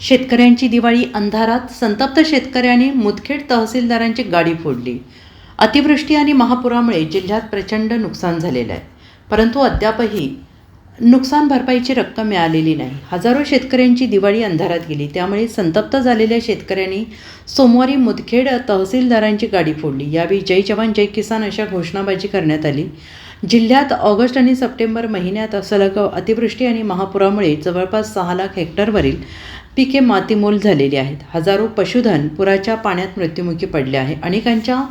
शेतकऱ्यांची दिवाळी अंधारात संतप्त शेतकऱ्यांनी मुदखेड तहसीलदारांची गाडी फोडली. अतिवृष्टी आणि महापुरामुळे जिल्ह्यात प्रचंड नुकसान झालेलं आहे. परंतु अद्यापही नुकसान भरपाईची रक्कम मिळालेली नाही. हजारो शेतकऱ्यांची दिवाळी अंधारात गेली. त्यामुळे संतप्त झालेल्या शेतकऱ्यांनी सोमवारी मुदखेड तहसीलदारांची गाडी फोडली. यावेळी जय जवान जय किसान अशा घोषणाबाजी करण्यात आली. जिल्ह्यात ऑगस्ट आणि सप्टेंबर महिन्यात सलग अतिवृष्टी आणि महापुरामुळे जवळपास सहा लाख हेक्टरवरील पिके मातीमोल झालेली आहेत. हजारो पशुधन पुराच्या पाण्यात मृत्युमुखी पडले आहे. अनेकांच्या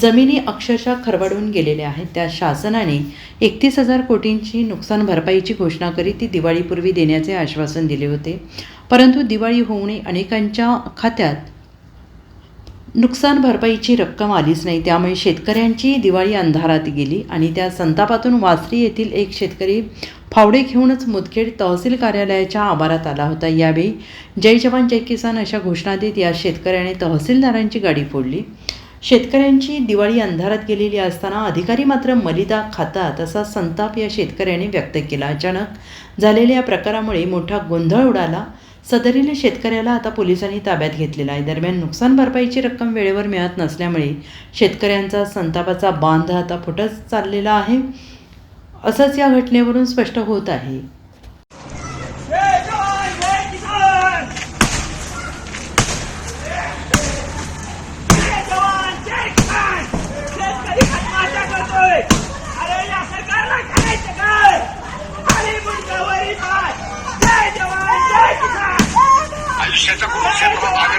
जमिनी अक्षरशः खरवडून गेलेल्या आहेत. त्या शासनाने एकतीस हजार कोटींची नुकसान भरपाईची घोषणा करीत ती दिवाळीपूर्वी देण्याचे आश्वासन दिले होते. परंतु दिवाळी होऊनही अनेकांच्या खात्यात नुकसान भरपाईची रक्कम आलीच नाही. त्यामुळे शेतकऱ्यांची दिवाळी अंधारात गेली आणि त्या संतापातून वासरी येथील एक शेतकरी फावडे घेऊनच मुदखेड तहसील कार्यालयाच्या आवारात आला होता. यावेळी जय जवान जय किसान अशा घोषणा देत या शेतकऱ्याने तहसीलदारांची गाडी फोडली. शेतकऱ्यांची दिवाळी अंधारात गेलेली असताना अधिकारी मात्र मलिदा खातात असा संताप या शेतकऱ्याने व्यक्त केला. अचानक झालेल्या या प्रकारामुळे मोठा गोंधळ उडाला. सदरील शेतकऱ्याला आता पोलिसांनी ताब्यात घेतलेला आहे. दरम्यान नुकसान भरपाईची रक्कम वेळेवर मिळत नसल्यामुळे शेतकऱ्यांचा संतापाचा बांध आता फुटत चाललेला आहे. असंच या घटनेवरून स्पष्ट होत आहे. आयुष्याचा जवान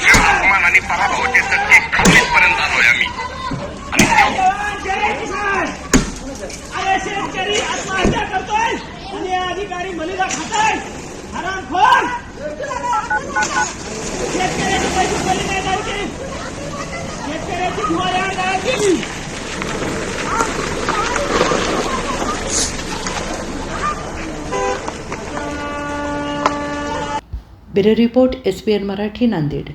जय शेतकरी आत्महत्या करतोय आणि अधिकारी मलिदा खाताय। हरामखोर शेतकऱ्याचे पैसे पडले नाही लावते शेतकऱ्याची दिवाळी अंधारात गेली bureau report S P N Marathi, Nanded.